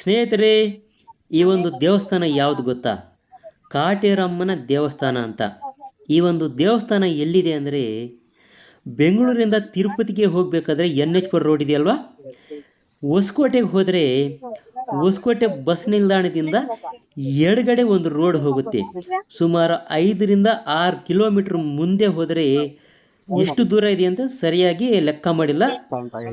ಸ್ನೇಹಿತರೆ, ಈ ಒಂದು ದೇವಸ್ಥಾನ ಯಾವುದು ಗೊತ್ತಾ? ಕಾಟೇರಮ್ಮನ ದೇವಸ್ಥಾನ ಅಂತ. ಈ ಒಂದು ದೇವಸ್ಥಾನ ಎಲ್ಲಿದೆ ಅಂದರೆ, ಬೆಂಗಳೂರಿಂದ ತಿರುಪತಿಗೆ ಹೋಗಬೇಕಾದ್ರೆ ಎನ್ ಎಚ್ ಪರ್ ರೋಡ್ ಇದೆಯಲ್ವಾ ಹೊಸಕೋಟೆಗೆ ಹೋದರೆ, ಹೊಸಕೋಟೆ ಬಸ್ ನಿಲ್ದಾಣದಿಂದ ಎಡಗಡೆ ಒಂದು ರೋಡ್ ಹೋಗುತ್ತೆ. ಸುಮಾರು ಐದರಿಂದ ಆರು ಕಿಲೋಮೀಟ್ರ್ ಮುಂದೆ ಹೋದರೆ ಎಷ್ಟು ದೂರ ಇದೆ ಅಂತ ಸರಿಯಾಗಿ ಲೆಕ್ಕ ಮಾಡಿಲ್ಲ.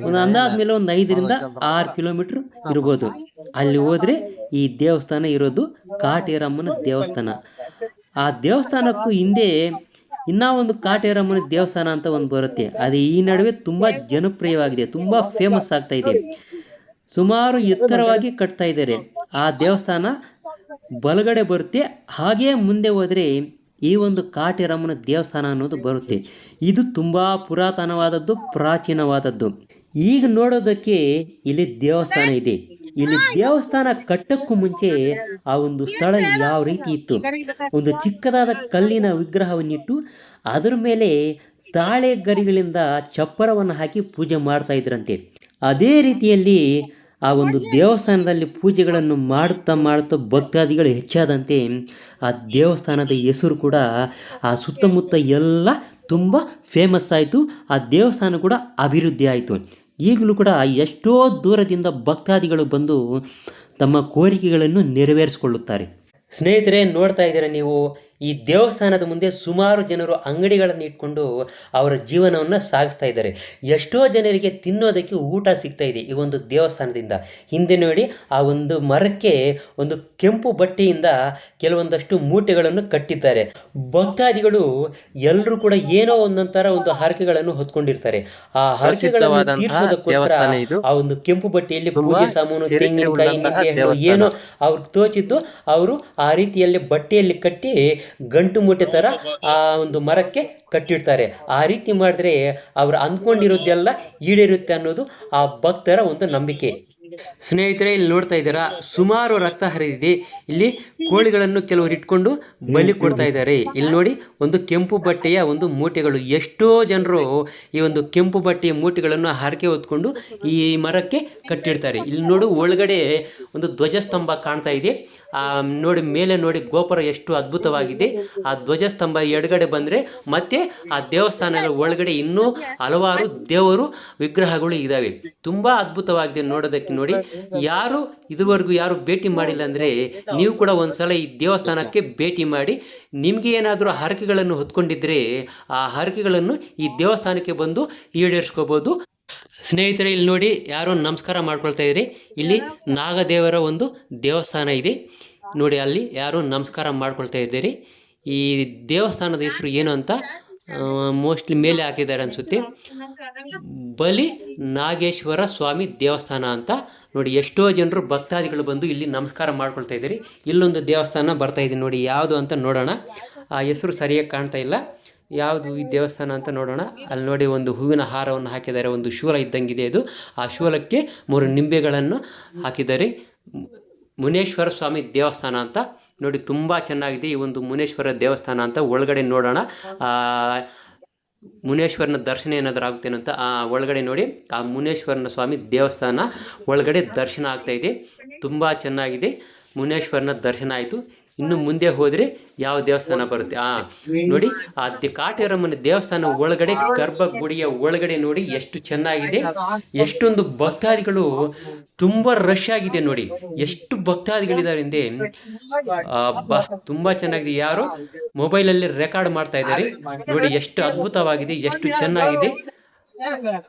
ಒಂದು ಅಂದಾದ್ಮೇಲೆ ಒಂದು ಐದರಿಂದ ಆರು ಕಿಲೋಮೀಟರ್ ಇರ್ಬೋದು. ಅಲ್ಲಿ ಹೋದ್ರೆ ಈ ದೇವಸ್ಥಾನ ಇರೋದು ಕಾಟೇರಮ್ಮನ ದೇವಸ್ಥಾನ. ಆ ದೇವಸ್ಥಾನಕ್ಕೂ ಹಿಂದೆ ಇನ್ನ ಒಂದು ಕಾಟೇರಮ್ಮನ ದೇವಸ್ಥಾನ ಅಂತ ಒಂದು ಬರುತ್ತೆ. ಅದು ಈ ನಡುವೆ ತುಂಬಾ ಜನಪ್ರಿಯವಾಗಿದೆ ತುಂಬಾ ಫೇಮಸ್ ಆಗ್ತಾ ಇದೆ. ಸುಮಾರು ಎತ್ತರವಾಗಿ ಕಟ್ತಾ ಇದ್ದಾರೆ. ಆ ದೇವಸ್ಥಾನ ಬಲಗಡೆ ಬರುತ್ತೆ. ಹಾಗೆ ಮುಂದೆ ಹೋದರೆ ಈ ಒಂದು ಕಾಟಿರಮ್ಮನ ದೇವಸ್ಥಾನ ಅನ್ನೋದು ಬರುತ್ತೆ. ಇದು ತುಂಬ ಪುರಾತನವಾದದ್ದು, ಪ್ರಾಚೀನವಾದದ್ದು. ಈಗ ನೋಡೋದಕ್ಕೆ ಇಲ್ಲಿ ದೇವಸ್ಥಾನ ಇದೆ. ಇಲ್ಲಿ ದೇವಸ್ಥಾನ ಕಟ್ಟಕ್ಕೂ ಮುಂಚೆ ಆ ಒಂದು ಸ್ಥಳ ಯಾವ ರೀತಿ ಇತ್ತು? ಒಂದು ಚಿಕ್ಕದಾದ ಕಲ್ಲಿನ ವಿಗ್ರಹವನ್ನಿಟ್ಟು ಅದರ ಮೇಲೆ ತಾಳೆ ಗರಿಗಳಿಂದ ಚಪ್ಪರವನ್ನು ಹಾಕಿ ಪೂಜೆ ಮಾಡ್ತಾ ಇದ್ರಂತೆ. ಅದೇ ರೀತಿಯಲ್ಲಿ ಆ ಒಂದು ದೇವಸ್ಥಾನದಲ್ಲಿ ಪೂಜೆಗಳನ್ನು ಮಾಡುತ್ತಾ ಮಾಡುತ್ತಾ ಭಕ್ತಾದಿಗಳು ಹೆಚ್ಚಾದಂತೆ ಆ ದೇವಸ್ಥಾನದ ಹೆಸರು ಕೂಡ ಆ ಸುತ್ತಮುತ್ತ ಎಲ್ಲ ತುಂಬ ಫೇಮಸ್ ಆಯಿತು. ಆ ದೇವಸ್ಥಾನ ಕೂಡ ಅಭಿವೃದ್ಧಿ ಆಯಿತು. ಈಗಲೂ ಕೂಡ ಎಷ್ಟೋ ದೂರದಿಂದ ಭಕ್ತಾದಿಗಳು ಬಂದು ತಮ್ಮ ಕೋರಿಕೆಗಳನ್ನು ನೆರವೇರಿಸಿಕೊಳ್ಳುತ್ತಾರೆ. ಸ್ನೇಹಿತರೆ ನೋಡ್ತಾ ಇದ್ದೀರಾ ನೀವು? ಈ ದೇವಸ್ಥಾನದ ಮುಂದೆ ಸುಮಾರು ಜನರು ಅಂಗಡಿಗಳನ್ನು ಇಟ್ಕೊಂಡು ಅವರ ಜೀವನವನ್ನು ಸಾಗಿಸ್ತಾ ಇದ್ದಾರೆ ಎಷ್ಟೋ ಜನರಿಗೆ ತಿನ್ನೋದಕ್ಕೆ ಊಟ ಸಿಗ್ತಾ ಇದೆ ಈ ಒಂದು ದೇವಸ್ಥಾನದಿಂದ ಹಿಂದೆ ನೋಡಿ ಆ ಒಂದು ಮರಕ್ಕೆ ಒಂದು ಕೆಂಪು ಬಟ್ಟೆಯಿಂದ ಕೆಲವೊಂದಷ್ಟು ಮೂಟೆಗಳನ್ನು ಕಟ್ಟಿದ್ದಾರೆ ಭಕ್ತಾದಿಗಳು ಎಲ್ಲರೂ ಕೂಡ ಏನೋ ಒಂದೊಂಥರ ಒಂದು ಹರಕೆಗಳನ್ನು ಹೊತ್ಕೊಂಡಿರ್ತಾರೆ ಆ ಹರಕೆಗಳನ್ನು. ಆ ಒಂದು ಕೆಂಪು ಬಟ್ಟೆಯಲ್ಲಿ ಪೂಜೆ ಸಾಮಾನು ತೆಂಗಿನಕಾಯಿ. ಏನೋ ಅವ್ರಿಗೆ ತೋಚಿದ್ದು ಅವರು ಆ ರೀತಿಯಲ್ಲಿ ಬಟ್ಟೆಯಲ್ಲಿ ಕಟ್ಟಿ ಗಂಟು ಮೂಟೆ ಥರ ಆ ಒಂದು ಮರಕ್ಕೆ ಕಟ್ಟಿಡ್ತಾರೆ. ಆ ರೀತಿ ಮಾಡಿದ್ರೆ ಅವ್ರು ಅಂದ್ಕೊಂಡಿರೋದೆಲ್ಲ ಈಡೇರುತ್ತೆ ಅನ್ನೋದು ಆ ಭಕ್ತರ ಒಂದು ನಂಬಿಕೆ. ಸ್ನೇಹಿತರೆ, ಇಲ್ಲಿ ನೋಡ್ತಾ ಇದ್ದೀರಾ, ಸುಮಾರು ರಕ್ತ ಹರಿದಿದೆ. ಇಲ್ಲಿ ಕೋಳಿಗಳನ್ನು ಕೆಲವರು ಇಟ್ಕೊಂಡು ಬಲಿ ಕೊಡ್ತಾ ಇದ್ದಾರೆ. ಇಲ್ಲಿ ನೋಡಿ, ಒಂದು ಕೆಂಪು ಬಟ್ಟೆಯ ಒಂದು ಮೂಟೆಗಳು. ಎಷ್ಟೋ ಜನರು ಈ ಒಂದು ಕೆಂಪು ಬಟ್ಟೆಯ ಮೂಟೆಗಳನ್ನು ಹರಕೆ ಹೊತ್ಕೊಂಡು ಈ ಮರಕ್ಕೆ ಕಟ್ಟಿಡ್ತಾರೆ ಇಲ್ಲಿ ನೋಡು, ಒಳಗಡೆ ಒಂದು ಧ್ವಜಸ್ತಂಭ ಕಾಣ್ತಾ ಇದೆ. ಆ, ನೋಡಿ, ಮೇಲೆ ನೋಡಿ, ಗೋಪುರ ಎಷ್ಟು ಅದ್ಭುತವಾಗಿದೆ. ಆ ಧ್ವಜಸ್ತಂಭ ಎಡಗಡೆ ಬಂದರೆ ಮತ್ತೆ ಆ ದೇವಸ್ಥಾನಗಳ ಒಳಗಡೆ ಇನ್ನೂ ಹಲವಾರು ದೇವರು ವಿಗ್ರಹಗಳು ಇದ್ದಾವೆ. ತುಂಬ ಅದ್ಭುತವಾಗಿದೆ ನೋಡೋದಕ್ಕೆ. ನೋಡಿ, ಯಾರು ಇದುವರೆಗೂ ಯಾರು ಭೇಟಿ ಮಾಡಿಲ್ಲ ಅಂದರೆ ನೀವು ಕೂಡ ಒಂದ್ಸಲ ಈ ದೇವಸ್ಥಾನಕ್ಕೆ ಭೇಟಿ ಮಾಡಿ, ನಿಮಗೆ ಏನಾದರೂ ಹರಕೆಗಳನ್ನು ಹೊತ್ಕೊಂಡಿದ್ರೆ ಆ ಹರಕೆಗಳನ್ನು ಈ ದೇವಸ್ಥಾನಕ್ಕೆ ಬಂದು ಈಡೇರಿಸ್ಕೋಬೋದು. ಸ್ನೇಹಿತರೆ, ಇಲ್ಲಿ ನೋಡಿ ಯಾರು ನಮಸ್ಕಾರ ಮಾಡ್ಕೊಳ್ತಾ ಇದ್ರಿ. ಇಲ್ಲಿ ನಾಗದೇವರ ಒಂದು ದೇವಸ್ಥಾನ ಇದೆ. ನೋಡಿ, ಅಲ್ಲಿ ಯಾರು ನಮಸ್ಕಾರ ಮಾಡ್ಕೊಳ್ತಾ ಇದ್ದೀರಿ. ಈ ದೇವಸ್ಥಾನದ ಹೆಸರು ಏನು ಅಂತ ಮೋಸ್ಟ್ಲಿ ಮೇಲೆ ಹಾಕಿದ್ದಾರೆ ಅನ್ಸುತ್ತೆ. ಬಲಿ ನಾಗೇಶ್ವರ ಸ್ವಾಮಿ ದೇವಸ್ಥಾನ ಅಂತ ನೋಡಿ ಎಷ್ಟೋ ಜನರು ಭಕ್ತಾದಿಗಳು ಬಂದು ಇಲ್ಲಿ ನಮಸ್ಕಾರ ಮಾಡ್ಕೊಳ್ತಾ ಇದ್ದೀರಿ. ಇಲ್ಲೊಂದು ದೇವಸ್ಥಾನ ಬರ್ತಾ ಇದೆ ನೋಡಿ, ಯಾವುದು ಅಂತ ನೋಡೋಣ. ಆ ಹೆಸರು ಸರಿಯಾಗಿ ಕಾಣ್ತಾ ಇಲ್ಲ. ಯಾವುದು ಈ ದೇವಸ್ಥಾನ ಅಂತ ನೋಡೋಣ. ಅಲ್ಲಿ ನೋಡಿ ಒಂದು ಹೂವಿನ ಹಾರವನ್ನು ಹಾಕಿದ್ದಾರೆ, ಒಂದು ಶೂಲ ಇದ್ದಂಗಿದೆ ಇದು ಆ ಶೂಲಕ್ಕೆ ಮೂರು ನಿಂಬೆಗಳನ್ನು ಹಾಕಿದ್ದಾರೆ. ಮುನೇಶ್ವರ ಸ್ವಾಮಿ ದೇವಸ್ಥಾನ ಅಂತ ನೋಡಿ ತುಂಬ ಚೆನ್ನಾಗಿದೆ ಈ ಒಂದು ಮುನೇಶ್ವರ ದೇವಸ್ಥಾನ ಅಂತ ಒಳಗಡೆ ನೋಡೋಣ. ಮುನೇಶ್ವರನ ದರ್ಶನ ಏನಾದರೂ ಆಗುತ್ತೇನೋ ಅಂತ ಆ, ಒಳಗಡೆ ನೋಡಿ, ಆ ಮುನೇಶ್ವರನ ಸ್ವಾಮಿ ದೇವಸ್ಥಾನ ಒಳಗಡೆ ದರ್ಶನ ಆಗ್ತಾ ಇದೆ. ತುಂಬ ಚೆನ್ನಾಗಿದೆ. ಮುನೇಶ್ವರನ ದರ್ಶನ ಆಯಿತು. ಇನ್ನು ಮುಂದೆ ಹೋದರೆ ಯಾವ ದೇವಸ್ಥಾನ ಬರುತ್ತೆ? ಆ, ನೋಡಿ, ಆ ಕಾಟೇರಮ್ಮನ ದೇವಸ್ಥಾನ ಒಳಗಡೆ, ಗರ್ಭಗುಡಿಯ ಒಳಗಡೆ ನೋಡಿ ಎಷ್ಟು ಚೆನ್ನಾಗಿದೆ. ಎಷ್ಟೊಂದು ಭಕ್ತಾದಿಗಳು ತುಂಬ ರಶ್ ಆಗಿದೆ ನೋಡಿ. ಎಷ್ಟು ಭಕ್ತಾದಿಗಳಿದ್ದಾರೆ ಹಿಂದೆ ಅಬ್ಬಾ ತುಂಬಾ ಚೆನ್ನಾಗಿದೆ. ಯಾರು? ಮೊಬೈಲಲ್ಲಿ ರೆಕಾರ್ಡ್ ಮಾಡ್ತಾ ಇದ್ದಾರೆ. ನೋಡಿ, ಎಷ್ಟು ಅದ್ಭುತವಾಗಿದೆ, ಎಷ್ಟು ಚೆನ್ನಾಗಿದೆ.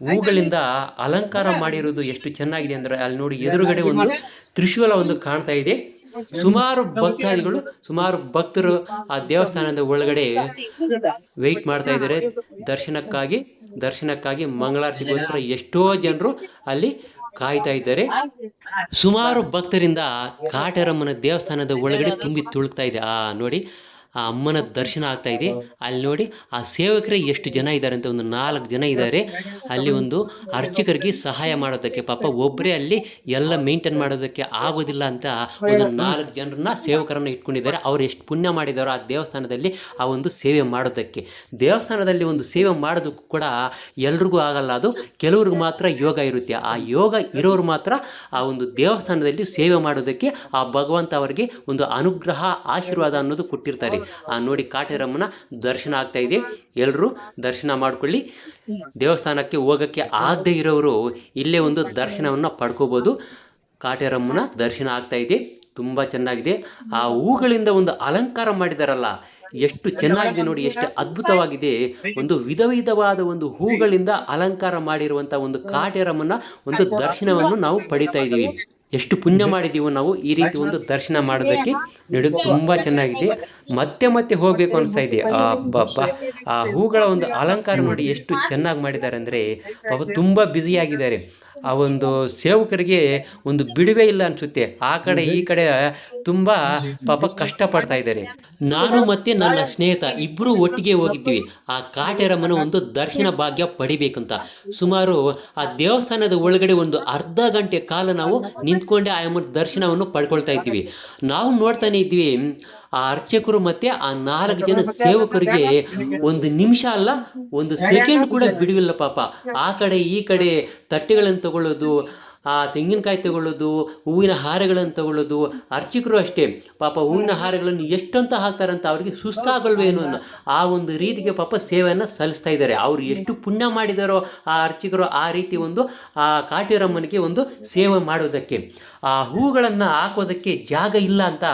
ಹೂಗಳಿಂದ ಅಲಂಕಾರ ಮಾಡಿರೋದು ಎಷ್ಟು ಚೆನ್ನಾಗಿದೆ ಅಂದ್ರೆ ಅಲ್ಲಿ ನೋಡಿ ಎದುರುಗಡೆ ಒಂದು ತ್ರಿಶೂಲ ಒಂದು ಕಾಣ್ತಾ ಇದೆ. ಸುಮಾರು ಭಕ್ತಾದಿಗಳು ಸುಮಾರು ಭಕ್ತರು ಆ ದೇವಸ್ಥಾನದ ಒಳಗಡೆ ವೆಯ್ಟ್ ಮಾಡ್ತಾ ಇದ್ದಾರೆ. ದರ್ಶನಕ್ಕಾಗಿ ದರ್ಶನಕ್ಕಾಗಿ ಮಂಗಳಾರತಿಗೋಸ್ಕರ ಎಷ್ಟೋ ಜನರು ಅಲ್ಲಿ ಕಾಯ್ತಾ ಇದ್ದಾರೆ. ಸುಮಾರು ಭಕ್ತರಿಂದ ಕಾಟೇರಮ್ಮನ ದೇವಸ್ಥಾನದ ಒಳಗಡೆ ತುಂಬಿ ತುಳುಕ್ತಾ ಇದೆ. ಆ ನೋಡಿ ಆ ಅಮ್ಮನ ದರ್ಶನ ಆಗ್ತಾ ಇದೆ. ಅಲ್ಲಿ ನೋಡಿ ಆ ಸೇವಕರೇ ಎಷ್ಟು ಜನ ಇದ್ದಾರೆ ಅಂತ ಒಂದು ನಾಲ್ಕು ಜನ ಇದ್ದಾರೆ. ಅಲ್ಲಿ ಒಂದು ಅರ್ಚಕರಿಗೆ ಸಹಾಯ ಮಾಡೋದಕ್ಕೆ, ಪಾಪ ಒಬ್ಬರೇ ಅಲ್ಲಿ ಎಲ್ಲ ಮೇಂಟೈನ್ ಮಾಡೋದಕ್ಕೆ ಆಗೋದಿಲ್ಲ ಅಂತ ಒಂದು ನಾಲ್ಕು ಜನರನ್ನ ಸೇವಕರನ್ನ ಇಟ್ಕೊಂಡಿದ್ದಾರೆ. ಅವ್ರು ಎಷ್ಟು ಪುಣ್ಯ ಮಾಡಿದಾರೋ ಆ ದೇವಸ್ಥಾನದಲ್ಲಿ ಆ ಒಂದು ಸೇವೆ ಮಾಡೋದಕ್ಕೆ. ದೇವಸ್ಥಾನದಲ್ಲಿ ಒಂದು ಸೇವೆ ಮಾಡೋದಕ್ಕೂ ಕೂಡ ಎಲ್ರಿಗೂ ಆಗಲ್ಲ. ಅದು ಕೆಲವ್ರಿಗೆ ಮಾತ್ರ ಯೋಗ ಇರುತ್ತೆ. ಆ ಯೋಗ ಇರೋರು ಮಾತ್ರ ಆ ಒಂದು ದೇವಸ್ಥಾನದಲ್ಲಿ ಸೇವೆ ಮಾಡೋದಕ್ಕೆ ಆ ಭಗವಂತ ಅವರಿಗೆ ಒಂದು ಅನುಗ್ರಹ, ಆಶೀರ್ವಾದ ಅನ್ನೋದು ಕೊಟ್ಟಿರ್ತಾರೆ. ಆ, ನೋಡಿ ಕಾಟೇರಮ್ಮನ ದರ್ಶನ ಆಗ್ತಾ ಇದೆ. ಎಲ್ಲರೂ ದರ್ಶನ ಮಾಡ್ಕೊಳ್ಳಿ. ದೇವಸ್ಥಾನಕ್ಕೆ ಹೋಗೋಕ್ಕೆ ಆಗದೆ ಇರೋರು ಇಲ್ಲೇ ಒಂದು ದರ್ಶನವನ್ನು ಪಡ್ಕೋಬೋದು. ಕಾಟೇರಮ್ಮನ ದರ್ಶನ ಆಗ್ತಾ ಇದೆ. ತುಂಬ ಚೆನ್ನಾಗಿದೆ. ಆ ಹೂಗಳಿಂದ ಒಂದು ಅಲಂಕಾರ ಮಾಡಿದಾರಲ್ಲ, ಎಷ್ಟು ಚೆನ್ನಾಗಿದೆ ನೋಡಿ, ಎಷ್ಟು ಅದ್ಭುತವಾಗಿದೆ. ಒಂದು ವಿಧ ವಿಧವಾದ ಒಂದು ಹೂಗಳಿಂದ ಅಲಂಕಾರ ಮಾಡಿರುವಂಥ ಒಂದು ಕಾಟೇರಮ್ಮನ ಒಂದು ದರ್ಶನವನ್ನು ನಾವು ಪಡಿತಾ ಇದ್ದೀವಿ. ಎಷ್ಟು ಪುಣ್ಯ ಮಾಡಿದೀವೋ ನಾವು ಈ ರೀತಿ ಒಂದು ದರ್ಶನ ಮಾಡೋದಕ್ಕೆ ನೋಡಿ ತುಂಬ ಚೆನ್ನಾಗಿದೆ. ಮತ್ತೆ ಮತ್ತೆ ಹೋಗ್ಬೇಕು ಅನಿಸ್ತಾ ಇದೆ. ಆ ಅಬ್ಬಬ್ಬ ಆ ಹೂಗಳ ಒಂದು ಅಲಂಕಾರ ನೋಡಿ ಎಷ್ಟು ಚೆನ್ನಾಗಿ ಮಾಡಿದ್ದಾರೆ ಅಂದರೆ ಪಾಪ ತುಂಬ ಬ್ಯುಸಿಯಾಗಿದ್ದಾರೆ ಆ ಒಂದು ಸೇವಕರಿಗೆ ಒಂದು ಬಿಡುವೆ ಇಲ್ಲ ಅನ್ಸುತ್ತೆ. ಆ ಕಡೆ ಈ ಕಡೆ ತುಂಬಾ ಪಾಪ ಕಷ್ಟಪಡ್ತಾ ಇದ್ದಾರೆ. ನಾನು ಮತ್ತೆ ನನ್ನ ಸ್ನೇಹಿತ ಇಬ್ರು ಒಟ್ಟಿಗೆ ಹೋಗಿದ್ವಿ ಆ ಕಾಟೆರಮ್ಮನ ಒಂದು ದರ್ಶನ ಭಾಗ್ಯ ಪಡಿಬೇಕಂತ. ಸುಮಾರು ಆ ದೇವಸ್ಥಾನದ ಒಳಗಡೆ ಒಂದು ಅರ್ಧ ಗಂಟೆ ಕಾಲ ನಾವು ನಿಂತ್ಕೊಂಡೆ ಆ ದರ್ಶನವನ್ನು ಪಡ್ಕೊಳ್ತಾ ಇದ್ವಿ ನಾವು ನೋಡ್ತಾನೆ ಇದ್ವಿ ಆ ಅರ್ಚಕರು ಮತ್ತೆ ಆ ನಾಲ್ಕು ಜನ ಸೇವಕರಿಗೆ ಒಂದು ನಿಮಿಷ ಅಲ್ಲ ಒಂದು ಸೆಕೆಂಡ್ ಕೂಡ ಬಿಡುವಿಲ್ಲ ಪಾಪ. ಆ ಕಡೆ ಈ ಕಡೆ ತಟ್ಟೆಗಳನ್ನು ತಗೊಳ್ಳೋದು ಆ ತೆಂಗಿನಕಾಯಿ ತಗೊಳ್ಳೋದು ಹೂವಿನ ಹಾರಗಳನ್ನು ತಗೊಳ್ಳೋದು ಅರ್ಚಕರು ಅಷ್ಟೇ. ಪಾಪ ಹೂವಿನ ಹಾರಗಳನ್ನು ಎಷ್ಟಂತ ಹಾಕ್ತಾರಂತ ಅವರಿಗೆ ಸುಸ್ತಾಗಲ್ವೇನು ಅನ್ನೋ ಆ ಒಂದು ರೀತಿಗೆ ಪಾಪ ಸೇವೆಯನ್ನು ಸಲ್ಲಿಸ್ತಾ ಇದ್ದಾರೆ. ಅವರು ಎಷ್ಟು ಪುಣ್ಯ ಮಾಡಿದಾರೋ ಆ ಅರ್ಚಕರು ಆ ರೀತಿ ಒಂದು ಆ ಕಾಟೇರಮ್ಮನಿಗೆ ಒಂದು ಸೇವೆ ಮಾಡೋದಕ್ಕೆ. ಆ ಹೂಗಳನ್ನು ಹಾಕೋದಕ್ಕೆ ಜಾಗ ಇಲ್ಲ ಅಂತ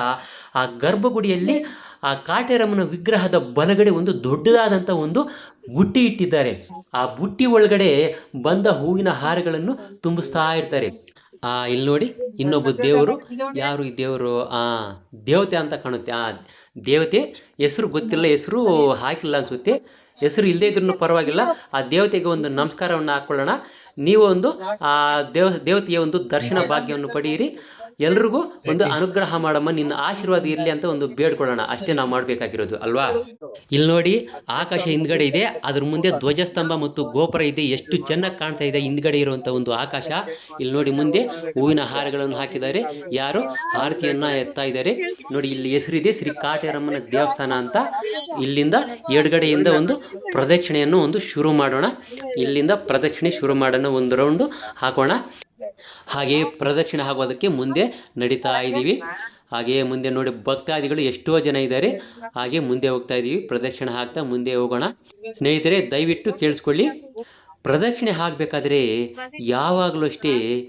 ಆ ಗರ್ಭಗುಡಿಯಲ್ಲಿ ಆ ಕಾಟೇರಮ್ಮನ ವಿಗ್ರಹದ ಬಲಗಡೆ ಒಂದು ದೊಡ್ಡದಾದಂಥ ಒಂದು ಗುಟ್ಟಿ ಇಟ್ಟಿದ್ದಾರೆ. ಆ ಬುಟ್ಟಿ ಒಳಗಡೆ ಬಂದ ಹೂವಿನ ಹಾರಗಳನ್ನು ತುಂಬಿಸ್ತಾ ಇರ್ತಾರೆ. ಆ, ಇಲ್ಲಿ ನೋಡಿ ಇನ್ನೊಬ್ಬ ದೇವರು, ಯಾರು ಈ ದೇವರು? ಆ, ದೇವತೆ ಅಂತ ಕಾಣುತ್ತೆ. ಆ ದೇವತೆ ಹೆಸರು ಗೊತ್ತಿಲ್ಲ, ಹೆಸರು ಹಾಕಿಲ್ಲ ಅನ್ಸುತ್ತೆ. ಹೆಸರು ಇಲ್ಲದೇ ಇದ್ರೂ ಪರವಾಗಿಲ್ಲ. ಆ ದೇವತೆಗೆ ಒಂದು ನಮಸ್ಕಾರವನ್ನು ಹಾಕೊಳ್ಳೋಣ. ನೀವು ಒಂದು ಆ ದೇವ, ದೇವತೆಯ ಒಂದು ದರ್ಶನ ಭಾಗ್ಯವನ್ನು ಪಡೆಯಿರಿ. ಎಲ್ರಿಗೂ ಒಂದು ಅನುಗ್ರಹ ಮಾಡಮ್ಮ ನಿನ್ನ ಆಶೀರ್ವಾದ ಇರಲಿ ಅಂತ ಒಂದು ಬೇಡ್ಕೊಳ್ಳೋಣ. ಅಷ್ಟೇ ನಾವು ಮಾಡಬೇಕಾಗಿರೋದು ಅಲ್ವಾ? ಇಲ್ಲಿ ನೋಡಿ ಆಕಾಶ ಹಿಂದ್ಗಡೆ ಇದೆ ಅದ್ರ ಮುಂದೆ ಧ್ವಜಸ್ತಂಭ ಮತ್ತು ಗೋಪುರ ಇದೆ ಎಷ್ಟು ಚೆನ್ನಾಗಿ ಕಾಣ್ತಾ ಇದೆ ಹಿಂದ್ಗಡೆ ಇರುವಂತ ಒಂದು ಆಕಾಶ. ಇಲ್ಲಿ ನೋಡಿ ಮುಂದೆ ಹೂವಿನ ಹಾರಗಳನ್ನು ಹಾಕಿದ್ದಾರೆ. ಯಾರು? ಆರತಿಯನ್ನ ಎತ್ತಾ ಇದ್ದಾರೆ. ನೋಡಿ ಇಲ್ಲಿ ಹೆಸರಿದೆ ಶ್ರೀ ಕಾಟೇರಮ್ಮನ ದೇವಸ್ಥಾನ ಅಂತ. ಇಲ್ಲಿಂದ ಎಡಗಡೆಯಿಂದ ಒಂದು ಪ್ರದಕ್ಷಿಣೆಯನ್ನು ಒಂದು ಶುರು ಮಾಡೋಣ. ಇಲ್ಲಿಂದ ಪ್ರದಕ್ಷಿಣೆ ಶುರು ಮಾಡೋಣ ಒಂದು ರೌಂಡು ಹಾಕೋಣ. ಹಾಗೆ ಪ್ರದಕ್ಷಿಣೆ ಆಗೋದಕ್ಕೆ ಮುಂದೆ ನಡೀತಾ ಇದ್ದೀವಿ. ಹಾಗೆ ಮುಂದೆ ನೋಡಿ ಭಕ್ತಾದಿಗಳು ಎಷ್ಟೋ ಜನ ಇದ್ದಾರೆ. ಹಾಗೆ ಮುಂದೆ ಹೋಗ್ತಾ ಇದ್ದೀವಿ. ಪ್ರದಕ್ಷಿಣೆ ಹಾಕ್ತಾ ಮುಂದೆ ಹೋಗೋಣ. ಸ್ನೇಹಿತರೆ, ದಯವಿಟ್ಟು ಕೇಳಿಸ್ಕೊಳ್ಳಿ. ಪ್ರದಕ್ಷಿಣೆ ಹಾಕಬೇಕಾದ್ರೆ ಯಾವಾಗಲೂ ಅಷ್ಟೇ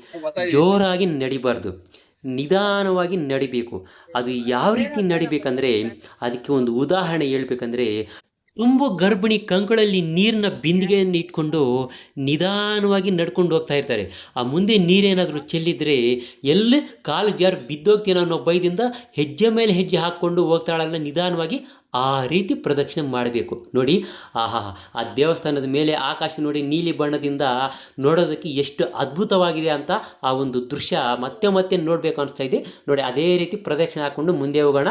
ಜೋರಾಗಿ ನಡಿಬಾರ್ದು. ನಿಧಾನವಾಗಿ ನಡಿಬೇಕು. ಅದು ಯಾವ ರೀತಿ ನಡಿಬೇಕಂದ್ರೆ, ಅದಕ್ಕೆ ಒಂದು ಉದಾಹರಣೆ ಹೇಳ್ಬೇಕಂದ್ರೆ ತುಂಬ ಗರ್ಭಿಣಿ ಕಂಕಳಲ್ಲಿ ನೀರಿನ ಬಿಂದಿಗೆಯನ್ನು ಇಟ್ಕೊಂಡು ನಿಧಾನವಾಗಿ ನಡ್ಕೊಂಡು ಹೋಗ್ತಾ ಇರ್ತಾರೆ. ಆ ಮುಂದೆ ನೀರೇನಾದರೂ ಚೆಲ್ಲಿದ್ರೆ ಎಲ್ಲೇ ಕಾಲು ಜಾರು ಬಿದ್ದೋಗ್ತೀನೋ ಅನ್ನೋ ಭಯದಿಂದ ಹೆಜ್ಜೆ ಮೇಲೆ ಹೆಜ್ಜೆ ಹಾಕ್ಕೊಂಡು ಹೋಗ್ತಾಳಲ್ಲ ನಿಧಾನವಾಗಿ ಆ ರೀತಿ ಪ್ರದಕ್ಷಿಣೆ ಮಾಡಬೇಕು. ನೋಡಿ, ಆಹಾ, ಆ ದೇವಸ್ಥಾನದ ಮೇಲೆ ಆಕಾಶ ನೋಡಿ, ನೀಲಿ ಬಣ್ಣದಿಂದ ನೋಡೋದಕ್ಕೆ ಎಷ್ಟು ಅದ್ಭುತವಾಗಿದೆ ಅಂತ ಆ ಒಂದು ದೃಶ್ಯ ಮತ್ತೆ ಮತ್ತೆ ನೋಡಬೇಕು ಅನಿಸ್ತಾ ಇದೆ. ನೋಡಿ, ಅದೇ ರೀತಿ ಪ್ರದಕ್ಷಿಣೆ ಹಾಕ್ಕೊಂಡು ಮುಂದೆ ಹೋಗೋಣ.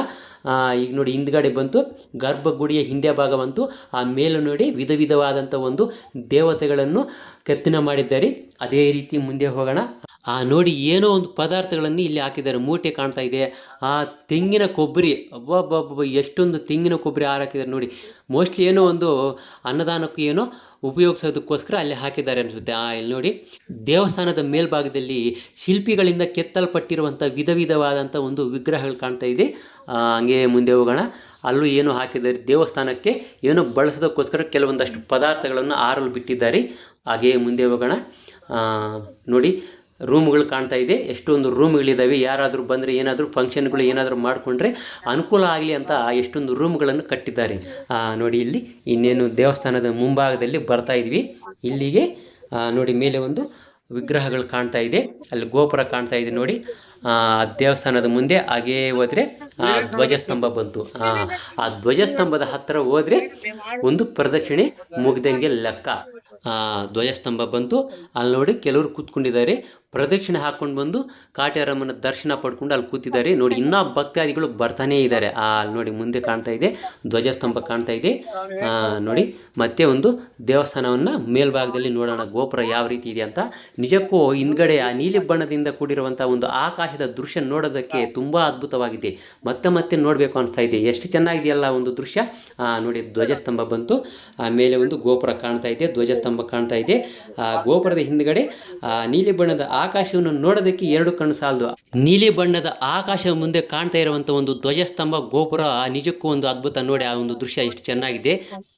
ಈಗ ನೋಡಿ, ಹಿಂದ್ಗಡೆ ಬಂತು, ಗರ್ಭಗುಡಿಯ ಹಿಂದೆ ಭಾಗ ಬಂತು. ಆ ಮೇಲೆ ನೋಡಿ ವಿಧ ವಿಧವಾದಂಥ ಒಂದು ದೇವತೆಗಳನ್ನು ಕೆತ್ತನೆ ಮಾಡಿದ್ದಾರೆ. ಅದೇ ರೀತಿ ಮುಂದೆ ಹೋಗೋಣ. ಆ ನೋಡಿ ಏನೋ ಒಂದು ಪದಾರ್ಥಗಳನ್ನು ಇಲ್ಲಿ ಹಾಕಿದ್ದಾರೆ. ಮೂಟೆ ಕಾಣ್ತಾ ಇದೆ. ಆ ತೆಂಗಿನ ಕೊಬ್ಬರಿ ಅಬ್ಬಬ್ಬಬ್ಬ ಎಷ್ಟೊಂದು ತೆಂಗಿನ ಕೊಬ್ಬರಿ ಆರು ಹಾಕಿದ್ದಾರೆ ನೋಡಿ. ಮೋಸ್ಟ್ಲಿ ಏನೋ ಒಂದು ಅನ್ನದಾನಕ್ಕೂ ಏನೋ ಉಪಯೋಗಿಸೋದಕ್ಕೋಸ್ಕರ ಅಲ್ಲಿ ಹಾಕಿದ್ದಾರೆ ಅನಿಸುತ್ತೆ. ಆ, ಇಲ್ಲಿ ನೋಡಿ. ದೇವಸ್ಥಾನದ ಮೇಲ್ಭಾಗದಲ್ಲಿ ಶಿಲ್ಪಿಗಳಿಂದ ಕೆತ್ತಲ್ಪಟ್ಟಿರುವಂಥ ವಿಧ ವಿಧವಾದಂಥ ಒಂದು ವಿಗ್ರಹಗಳು ಕಾಣ್ತಾ ಇದೆ. ಹಂಗೆ ಮುಂದೆ ಹೋಗೋಣ. ಅಲ್ಲೂ ಏನು ಹಾಕಿದ್ದಾರೆ. ದೇವಸ್ಥಾನಕ್ಕೆ ಏನೋ ಬಳಸೋದಕ್ಕೋಸ್ಕರ ಕೆಲವೊಂದಷ್ಟು ಪದಾರ್ಥಗಳನ್ನು ಆರಲು ಬಿಟ್ಟಿದ್ದಾರೆ. ಹಾಗೆಯೇ ಮುಂದೆ ಹೋಗೋಣ. ನೋಡಿ. ರೂಮ್ಗಳು ಕಾಣ್ತಾ ಇದೆ. ಎಷ್ಟೊಂದು ರೂಮ್ಗಳಿದ್ದಾವೆ ಯಾರಾದರೂ ಬಂದರೆ ಏನಾದರೂ ಫಂಕ್ಷನ್ಗಳು ಏನಾದರೂ ಮಾಡಿಕೊಂಡ್ರೆ ಅನುಕೂಲ ಆಗಲಿ ಅಂತ ಎಷ್ಟೊಂದು ರೂಮ್ಗಳನ್ನು ಕಟ್ಟಿದ್ದಾರೆ. ನೋಡಿ ಇಲ್ಲಿ ಇನ್ನೇನು ದೇವಸ್ಥಾನದ ಮುಂಭಾಗದಲ್ಲಿ ಬರ್ತಾ ಇದ್ವಿ. ಇಲ್ಲಿಗೆ ನೋಡಿ ಮೇಲೆ ಒಂದು ವಿಗ್ರಹಗಳು ಕಾಣ್ತಾ ಇದೆ. ಅಲ್ಲಿ ಗೋಪುರ ಕಾಣ್ತಾ ಇದೆ ನೋಡಿ. ದೇವಸ್ಥಾನದ ಮುಂದೆ ಹಾಗೇ ಹೋದರೆ, ಆ, ಧ್ವಜಸ್ತಂಭ ಬಂತು. ಆ ಧ್ವಜಸ್ತಂಭದ ಹತ್ತಿರ ಹೋದರೆ ಒಂದು ಪ್ರದಕ್ಷಿಣೆ ಮುಗ್ದಂಗೆ ಲೆಕ್ಕ. ಆ, ಧ್ವಜಸ್ತಂಭ ಬಂತು. ಅಲ್ಲಿ ನೋಡಿ ಕೆಲವರು ಕೂತ್ಕೊಂಡಿದ್ದಾರೆ. ಪ್ರದಕ್ಷಿಣೆ ಹಾಕೊಂಡು ಬಂದು ಕಾಟ್ಯಾರಮ್ಮನ ದರ್ಶನ ಪಡ್ಕೊಂಡು ಅಲ್ಲಿ ಕೂತಿದ್ದಾರೆ. ನೋಡಿ, ಇನ್ನೂ ಭಕ್ತಾದಿಗಳು ಬರ್ತಾನೆ ಇದ್ದಾರೆ. ಆ, ನೋಡಿ, ಮುಂದೆ ಕಾಣ್ತಾ ಇದೆ. ಧ್ವಜಸ್ತಂಭ ಕಾಣ್ತಾ ಇದೆ. ನೋಡಿ, ಮತ್ತೆ ಒಂದು ದೇವಸ್ಥಾನವನ್ನು ಮೇಲ್ಭಾಗದಲ್ಲಿ ನೋಡೋಣ. ಗೋಪುರ ಯಾವ ರೀತಿ ಇದೆ ಅಂತ. ನಿಜಕ್ಕೂ ಹಿಂದ್ಗಡೆ ಆ ನೀಲಿ ಬಣ್ಣದಿಂದ ಕೂಡಿರುವಂಥ ಒಂದು ಆಕಾಶದ ದೃಶ್ಯ ನೋಡೋದಕ್ಕೆ ತುಂಬ ಅದ್ಭುತವಾಗಿದೆ. ಮತ್ತೆ ಮತ್ತೆ ನೋಡಬೇಕು ಅನಿಸ್ತಾ ಇದೆ. ಎಷ್ಟು ಚೆನ್ನಾಗಿದೆಯಲ್ಲ ಒಂದು ದೃಶ್ಯ. ನೋಡಿ, ಧ್ವಜಸ್ತಂಭ ಬಂತು. ಮೇಲೆ ಒಂದು ಗೋಪುರ ಕಾಣ್ತಾ ಇದೆ. ಧ್ವಜಸ್ತಂಭ ಕಾಣ್ತಾ ಇದೆ. ಆ, ಗೋಪುರದ ಹಿಂದ್ಗಡೆ ನೀಲಿ ಬಣ್ಣದ ಆಕಾಶವನ್ನು ನೋಡೋದಕ್ಕೆ ಎರಡು ಕಣ್ಣು ಸಾಲದು. ನೀಲಿ ಬಣ್ಣದ ಆಕಾಶ ಮುಂದೆ ಕಾಣ್ತಾ ಇರುವಂತಹ ಒಂದು ಧ್ವಜಸ್ತಂಭ ಗೋಪುರ ನಿಜಕ್ಕೂ ಒಂದು ಅದ್ಭುತ. ನೋಡಿ, ಆ ಒಂದು ದೃಶ್ಯ ಎಷ್ಟು ಚೆನ್ನಾಗಿದೆ.